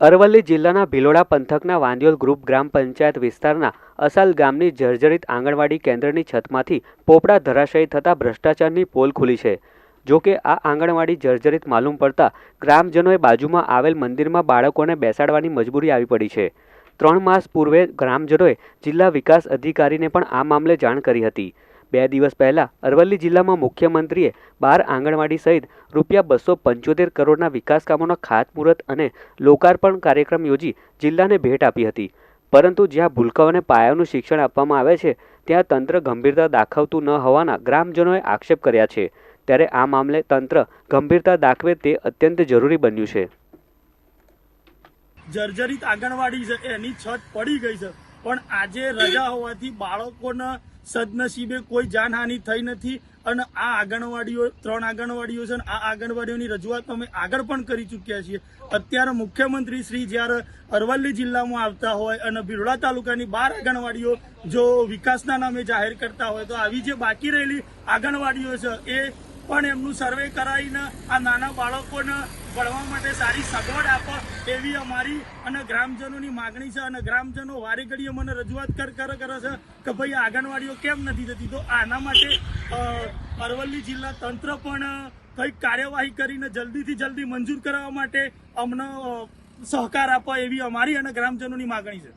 અરવલ્લી જિલ્લાના ભિલોડા પંથકના વાંદિયોલ ગ્રુપ ગ્રામ પંચાયત વિસ્તારના અસાલ ગામની જર્જરિત આંગણવાડી કેન્દ્રની છતમાંથી પોપડા ધરાશયી થતાં ભ્રષ્ટાચારની પોલ ખુલી છે. જો કે આ આંગણવાડી જર્જરિત માલુમ પડતા ગ્રામજનોએ બાજુમાં આવેલ મંદિરમાં બાળકોને બેસાડવાની મજબૂરી આવી પડી છે. ત્રણ માસ પૂર્વે ગ્રામજનોએ જિલ્લા વિકાસ અધિકારીને પણ આ મામલે જાણ કરી હતી. બે દિવસ પહેલા અરવલ્લી જિલ્લામાં મુખ્યમંત્રીએ બાર આંગણવાડી સહિત રૂપિયા બસો પંચોતેર કરોડના વિકાસ કામોના ખાતમુહૂર્ત અને લોકાર્પણ કાર્યક્રમ યોજી જિલ્લાને ભેટ આપી હતી. પરંતુ જ્યાં ભૂલકાઓને પાયાનું શિક્ષણ આપવામાં આવે છે, ત્યાં તંત્ર ગંભીરતા દાખવતું ન હોવાના ગ્રામજનોએ આક્ષેપ કર્યા છે. ત્યારે આ મામલે તંત્ર ગંભીરતા દાખવે તે અત્યંત જરૂરી બન્યું છે. જર્જરિત આંગણવાડી છે, એની છત પડી ગઈ છે. પણ આજે રજા હોવાથી બાળકોના સદનસીબે કોઈ જાનહાનિ થઈ નથી અને આ આંગણવાડીઓ, ત્રણ આંગણવાડીઓ છે આ આંગણવાડીઓની રજૂઆત અમે આગળ પણ કરી ચૂક્યા છીએ. અત્યારે મુખ્યમંત્રી શ્રી જ્યારે અરવલ્લી જિલ્લામાં આવતા હોય અને ભીલોડા તાલુકાની બાર આંગણવાડીઓ જો વિકાસના નામે જાહેર કરતા હોય તો આવી જે બાકી રહેલી આંગણવાડીઓ છે એ પણ એમનું સર્વે કરાવીને આ નાના બાળકોને ભણવા માટે સારી સગવડ આપે એવી અમારી અને ગ્રામજનોની માગણી છે અને ગ્રામજનો વારે ઘડીએ મને રજૂઆત કર, કરે છે કે ભાઈ આંગણવાડીઓ કેમ નથી થતી? તો આના માટે અરવલ્લી જિલ્લા તંત્ર પણ કંઈક કાર્યવાહી કરીને જલ્દીથી જલ્દી મંજૂર કરાવવા માટે અમને સહકાર આપે એવી અમારી અને ગ્રામજનોની માગણી છે.